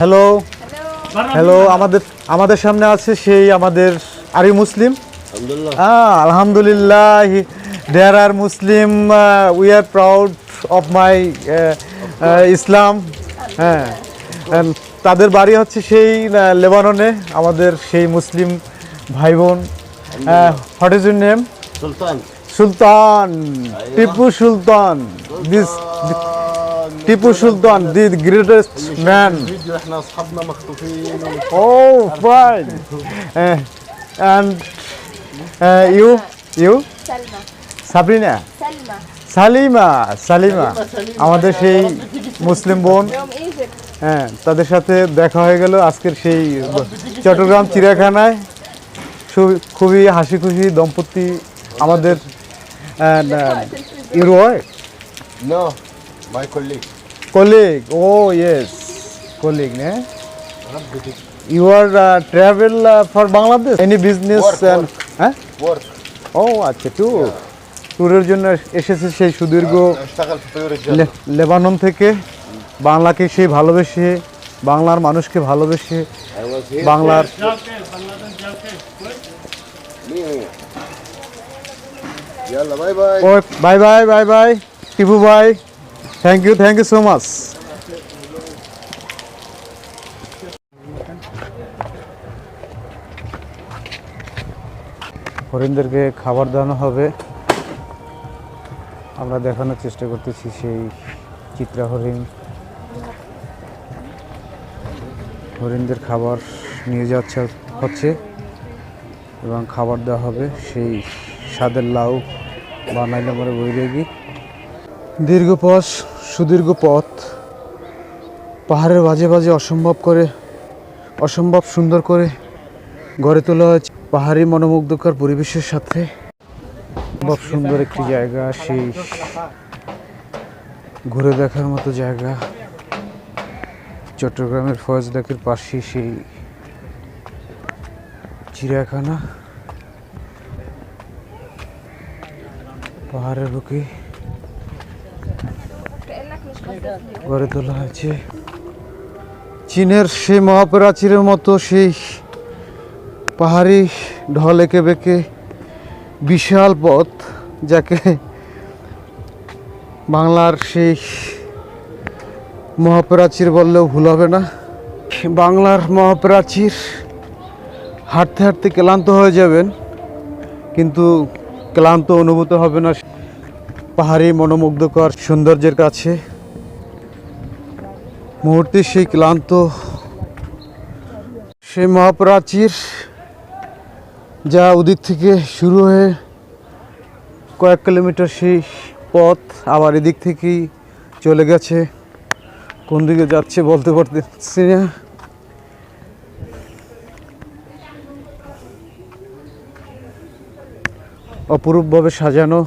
Hello hello আমাদের আমাদের সামনে আছে সেই আমাদের আরি মুসলিম। Alhamdulillah. Ah, Alhamdulillah, there are Muslim. Uh, we are proud of my uh, uh, Islam. হ্যাঁ। তাদের বাড়ি হচ্ছে সেই লেবাননে আমাদের সেই মুসলিম ভাই বোন what is your name Sultan. Sultan. Tipu Sultan. This Tipu Sultan the greatest man. Oh fine and you you Sabrina? Salima. Salima আমাদের সেই মুসলিম বোন। হ্যাঁ তাদের সাথে দেখা হয়ে গেল আজকের সেই চট্টগ্রাম চিড়িয়াখানায়। খুবই হাসি খুশি দম্পতি আমাদের eh, ইউরোয়? My colleague. Colleague. Oh yes, colleague. Ne? You are uh, travel uh, for Bangladesh. Any business? Work. And, work. Huh? work. Oh, আচ্ছা ট্যুর ট্যুরের জন্য এসেছে সেই সুদীর্ঘ লেবানন থেকে বাংলাকে সেই Banglar Yalla bye bye বাংলার bye bye bye bye Tibu bye thank you thank you so much হরিণদেরকে খাবার দেওয়ানো হবে। আমরা দেখানোর চেষ্টা করতেছি সেই চিত্রা হরিণ। হরিণদের খাবার নিয়ে যাচ্ছে, হচ্ছে এবং খাবার দেওয়া হবে সেই স্বাদের লাউ বানাইলে আমরা বই রেগি দীর্ঘ পথ, সুদীর্ঘ পথ। পাহাড়ের বাজে বাজে অসম্ভব করে, অসম্ভব সুন্দর করে গড়ে তোলা হয়েছে পাহাড়ি মনোমুগ্ধকর পরিবেশের সাথে। অসম্ভব সুন্দর একটি জায়গা, সেই ঘুরে দেখার মতো জায়গা। চট্টগ্রামের ফয়েজ ডাকের পাশে সেই চিড়িয়াখানা। পাহাড়ের বুকে গড়ে তোলা হয়েছে। চীনের সেই মহাপ্রাচীরের মতো সেই পাহাড়ি ঢল এঁকে বেঁকে বিশাল পথ যাকে বাংলার সেই মহাপ্রাচীর বললেও ভুল হবে না। বাংলার মহাপ্রাচীর হাঁটতে হাঁটতে ক্লান্ত হয়ে যাবেন, কিন্তু ক্লান্ত অনুভূত হবে না। পাহাড়ি মনোমুগ্ধকর সৌন্দর্যের কাছে মুহূর্তে সেই ক্লান্ত, সেই মহাপ্রাচীর যা ওদিক থেকে শুরু হয়ে কয়েক কিলোমিটার সেই পথ আবার এদিক থেকেই চলে গেছে। কোন দিকে যাচ্ছে বলতে পারতেছি না। অপরূপভাবে সাজানো